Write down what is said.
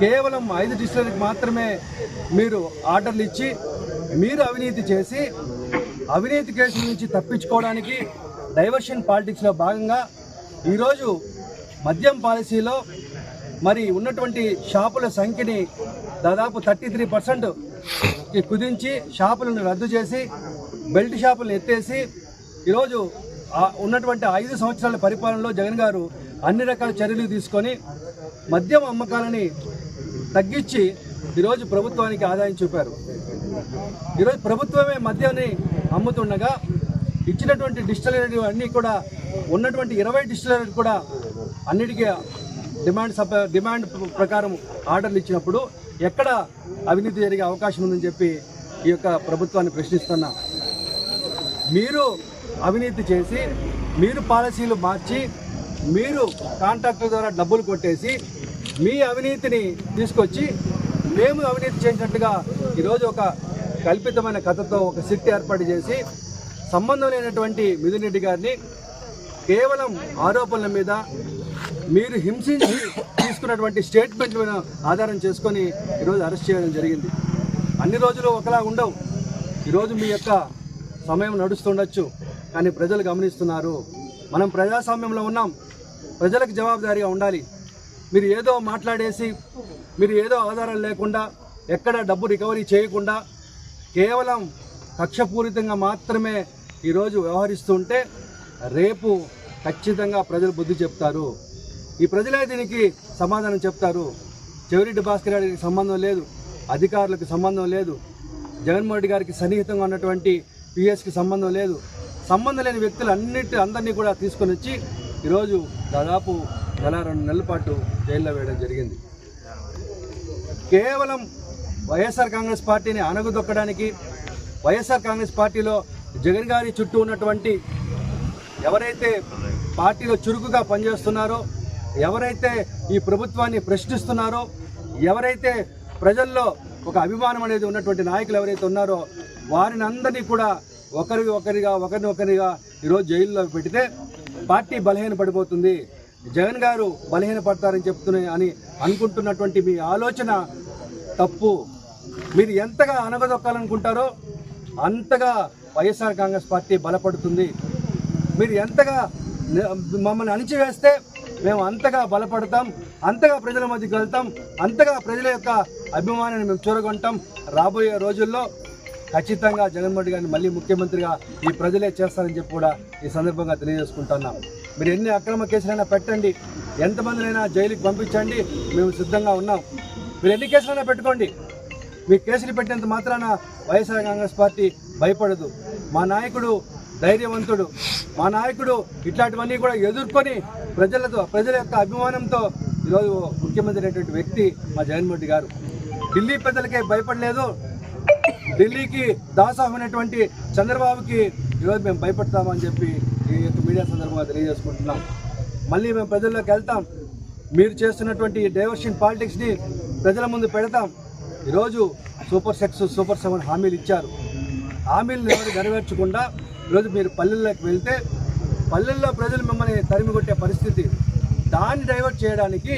కేవలం ఐదు డిస్టిలరీకి మాత్రమే మీరు ఆర్డర్లు ఇచ్చి మీరు అవినీతి చేసి అవినీతి కేసుల నుంచి తప్పించుకోవడానికి డైవర్షన్ పాలిటిక్స్లో భాగంగా ఈరోజు మద్యం పాలసీలో మరి ఉన్నటువంటి షాపుల సంఖ్యని దాదాపు థర్టీ త్రీ పర్సెంట్ కుదించి షాపులను రద్దు చేసి బెల్ట్ షాపులను ఎత్తేసి ఈరోజు ఉన్నటువంటి ఐదు సంవత్సరాల పరిపాలనలో జగన్ గారు అన్ని రకాల చర్యలు తీసుకొని మద్యం అమ్మకాలని తగ్గించి ఈరోజు ప్రభుత్వానికి ఆదాయం చూపారు. ఈరోజు ప్రభుత్వమే మద్యాన్ని అమ్ముతుండగా ఇచ్చినటువంటి డిస్టిలరీ అన్నీ కూడా ఉన్నటువంటి ఇరవై డిస్టిలరీ కూడా అన్నిటికీ డిమాండ్ సబ్ డిమాండ్ ప్రకారం ఆర్డర్లు ఇచ్చినప్పుడు ఎక్కడ అవినీతి జరిగే అవకాశం ఉందని చెప్పి ఈ యొక్క ప్రభుత్వాన్ని ప్రశ్నిస్తున్నా. మీరు అవినీతి చేసి మీరు పాలసీలు మార్చి మీరు కాంట్రాక్టర్ ద్వారా డబ్బులు కొట్టేసి మీ అవినీతిని తీసుకొచ్చి మేము అవినీతి చేసినట్టుగా ఈరోజు ఒక కల్పితమైన కథతో ఒక సిట్ ఏర్పాటు చేసి సంబంధం లేనటువంటి మిథున్ రెడ్డి గారిని కేవలం ఆరోపణల మీద మీరు హింసించి తీసుకున్నటువంటి స్టేట్మెంట్ మీద ఆధారం చేసుకొని ఈరోజు అరెస్ట్ చేయడం జరిగింది. అన్ని రోజులు ఒకలా ఉండవు. ఈరోజు మీ యొక్క సమయం నడుస్తుండొచ్చు కానీ ప్రజలు గమనిస్తున్నారు. మనం ప్రజాస్వామ్యంలో ఉన్నాం. ప్రజలకు జవాబుదారీగా ఉండాలి. మీరు ఏదో మాట్లాడేసి మీరు ఏదో ఆధారాలు లేకుండా ఎక్కడ డబ్బు రికవరీ చేయకుండా కేవలం కక్షపూరితంగా మాత్రమే ఈరోజు వ్యవహరిస్తుంటే రేపు ఖచ్చితంగా ప్రజలు బుద్ధి చెప్తారు. ఈ ప్రజలే దీనికి సమాధానం చెప్తారు. చెవిరెడ్డి భాస్కర్ గారికి సంబంధం లేదు అధికారులకు సంబంధం లేదు జగన్మోహన్ రెడ్డి గారికి సన్నిహితంగా ఉన్నటువంటి పిఎస్కి సంబంధం లేదు. సంబంధం లేని వ్యక్తులు అన్నిటి అందరినీ కూడా తీసుకొని వచ్చి ఈరోజు దాదాపు నెల రెండు నెలల పాటు జైల్లో వేయడం జరిగింది. కేవలం వైఎస్ఆర్ కాంగ్రెస్ పార్టీని అణగదొక్కడానికి వైఎస్ఆర్ కాంగ్రెస్ పార్టీలో జగన్ గారి చుట్టూ ఉన్నటువంటి ఎవరైతే పార్టీలో చురుకుగా పనిచేస్తున్నారో ఎవరైతే ఈ ప్రభుత్వాన్ని ప్రశ్నిస్తున్నారో ఎవరైతే ప్రజల్లో ఒక అభిమానం అనేది ఉన్నటువంటి నాయకులు ఎవరైతే ఉన్నారో వారిని అందరినీ కూడా ఒకరి ఒకరిగా ఒకరిని ఒకరిగా ఈరోజు జైల్లో పెడితే పార్టీ బలహీన పడిపోతుంది జగన్ గారు బలహీన పడతారని చెప్తున్నాయి అని అనుకుంటున్నటువంటి మీ ఆలోచన తప్పు. మీరు ఎంతగా అనగదొక్కాలనుకుంటారో అంతగా వైఎస్ఆర్ కాంగ్రెస్ పార్టీ బలపడుతుంది. మీరు ఎంతగా మమ్మల్ని అణిచివేస్తే మేము అంతగా బలపడతాం అంతగా ప్రజల మధ్యకి వెళ్తాం అంతగా ప్రజల యొక్క అభిమానాన్ని మేము చూరగొంటాం. రాబోయే రోజుల్లో ఖచ్చితంగా జగన్మోహన్ రెడ్డి గారిని మళ్ళీ ముఖ్యమంత్రిగా ఈ ప్రజలే చేస్తారని చెప్పి కూడా ఈ సందర్భంగా తెలియజేసుకుంటున్నాం. మీరు ఎన్ని అక్రమ కేసులైనా పెట్టండి. ఎంతమందినైనా జైలుకి పంపించండి. మేము సిద్ధంగా ఉన్నాం. మీరు ఎన్ని కేసులైనా పెట్టుకోండి. మీ కేసులు పెట్టినంత మాత్రాన వైఎస్ఆర్ కాంగ్రెస్ పార్టీ భయపడదు. మా నాయకుడు ధైర్యవంతుడు. మా నాయకుడు ఇట్లాంటివన్నీ కూడా ఎదుర్కొని ప్రజలతో ప్రజల యొక్క అభిమానంతో ఈరోజు ముఖ్యమంత్రి అయినటువంటి వ్యక్తి మా జగన్మోహన్ రెడ్డి గారు. ఢిల్లీ పెద్దలకే భయపడలేదు. ఢిల్లీకి దాసాహమైనటువంటి చంద్రబాబుకి ఈరోజు మేము భయపడతామని చెప్పి ఈ యొక్క మీడియా సందర్భంగా తెలియజేసుకుంటున్నాం. మళ్ళీ మేము ప్రజల్లోకి వెళ్తాం. మీరు చేస్తున్నటువంటి డైవర్షన్ పాలిటిక్స్ని ప్రజల ముందు పెడతాం. ఈరోజు సూపర్ సెక్స్ సూపర్ సెవెన్ హామీలు ఇచ్చారు. హామీలను ఎవరు నెరవేర్చకుండా ఈరోజు మీరు పల్లెల్లోకి వెళ్తే పల్లెల్లో ప్రజలు మిమ్మల్ని తరిమి కొట్టే పరిస్థితి. దాన్ని డైవర్ట్ చేయడానికి